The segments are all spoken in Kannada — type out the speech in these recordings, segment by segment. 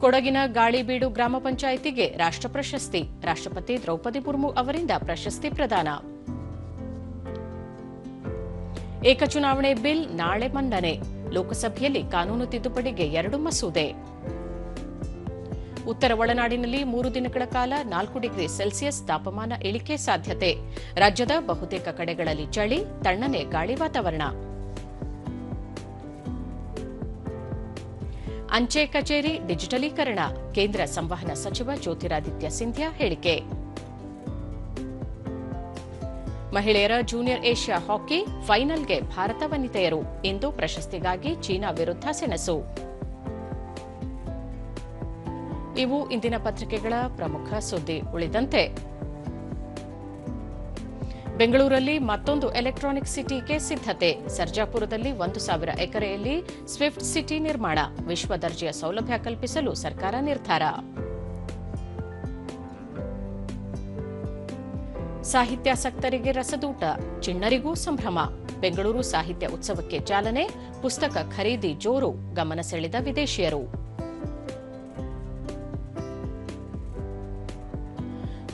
ಕೊಡಗಿನ ಗಾಳಿಬೀಡು ಗ್ರಾಮ ಪಂಚಾಯಿತಿಗೆ ರಾಷ್ಟ್ರ ಪ್ರಶಸ್ತಿ. ರಾಷ್ಟ್ರಪತಿ ದ್ರೌಪದಿ ಮುರ್ಮು ಅವರಿಂದ ಪ್ರಶಸ್ತಿ ಪ್ರದಾನ. ಏಕಚುನಾವಣೆ ಬಿಲ್ ನಾಳೆ ಮಂಡನೆ. ಲೋಕಸಭೆಯಲ್ಲಿ ಕಾನೂನು ತಿದ್ದುಪಡಿಗೆ ಎರಡು ಮಸೂದೆ. ಉತ್ತರ ಒಳನಾಡಿನಲ್ಲಿ ಮೂರು ದಿನಗಳ ಕಾಲ ನಾಲ್ಕು ಡಿಗ್ರಿ ಸೆಲ್ಸಿಯಸ್ ತಾಪಮಾನ ಇಳಿಕೆ ಸಾಧ್ಯತೆ. ರಾಜ್ಯದ ಬಹುತೇಕ ಕಡೆಗಳಲ್ಲಿ ಚಳಿ, ತಣ್ಣನೆ ಗಾಳಿ ವಾತಾವರಣ. ಅಂಚೆ ಕಚೇರಿ ಡಿಜಿಟಲೀಕರಣ, ಕೇಂದ್ರ ಸಂವಹನ ಸಚಿವ ಜ್ಯೋತಿರಾದಿತ್ಯ ಸಿಂಧ್ಯಾ ಹೇಳಿಕೆ. ಮಹಿಳೆಯರ ಜೂನಿಯರ್ ಏಷ್ಯಾ ಹಾಕಿ ಫೈನಲ್ಗೆ ಭಾರತ ವನಿತೆಯರು, ಇಂದು ಪ್ರಶಸ್ತಿಗಾಗಿ ಚೀನಾ ವಿರುದ್ಧ ಸೆಣಸು. ಇವು ಇಂದಿನ ಪತ್ರಿಕೆಗಳ ಪ್ರಮುಖ ಸುದ್ದಿ ಉಳಿದಂತೆ. ಬೆಂಗಳೂರಲ್ಲಿ ಮತ್ತೊಂದು ಎಲೆಕ್ಟ್ರಾನಿಕ್ ಸಿಟಿಗೆ ಸಿದ್ಧತೆ. ಸರ್ಜಾಪುರದಲ್ಲಿ ಒಂದು ಸಾವಿರ ಎಕರೆಯಲ್ಲಿ ಸ್ವಿಫ್ಟ್ ಸಿಟಿ ನಿರ್ಮಾಣ. ವಿಶ್ವ ದರ್ಜೆಯ ಸೌಲಭ್ಯ ಕಲ್ಪಿಸಲು ಸರ್ಕಾರ ನಿರ್ಧಾರ. ಸಾಹಿತ್ಯಾಸಕ್ತರಿಗೆ ರಸದೂಟ, ಚಿಣ್ಣರಿಗೂ ಸಂಭ್ರಮ. ಬೆಂಗಳೂರು ಸಾಹಿತ್ಯ ಉತ್ಸವಕ್ಕೆ ಚಾಲನೆ, ಪುಸ್ತಕ ಖರೀದಿ ಜೋರು. ಗಮನ ಸೆಳೆದ ವಿದೇಶಿಯರು.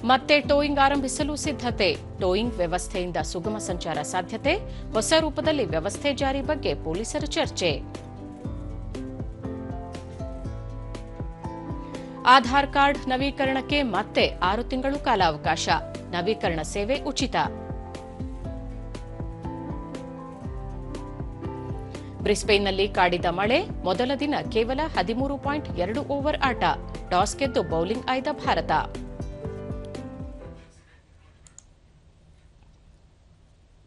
ಮತ್ತೆ ಟೋಯಿಂಗ್ ಆರಂಭಿಸಲು ಸಿದ್ಧತೆ. ಟೋಯಿಂಗ್ ವ್ಯವಸ್ಥೆಯಿಂದ ಸುಗಮ ಸಂಚಾರ ಸಾಧ್ಯತೆ. ಹೊಸ ರೂಪದಲ್ಲಿ ವ್ಯವಸ್ಥೆ ಜಾರಿ ಬಗ್ಗೆ ಪೊಲೀಸರ ಚರ್ಚೆ. ಆಧಾರ್ ಕಾರ್ಡ್ ನವೀಕರಣಕ್ಕೆ ಮತ್ತೆ ಆರು ತಿಂಗಳು ಕಾಲಾವಕಾಶ. ನವೀಕರಣ ಸೇವೆ ಉಚಿತ. ಬ್ರಿಸ್ಬೇನ್ನಲ್ಲಿ ಕಾಡಿದ ಮಳೆ, ಮೊದಲ ದಿನ ಕೇವಲ ಹದಿಮೂರು ಪಾಯಿಂಟ್ ಎರಡು ಓವರ್ ಆಟ. ಟಾಸ್ ಗೆದ್ದು ಬೌಲಿಂಗ್ ಆಯ್ದ ಭಾರತ.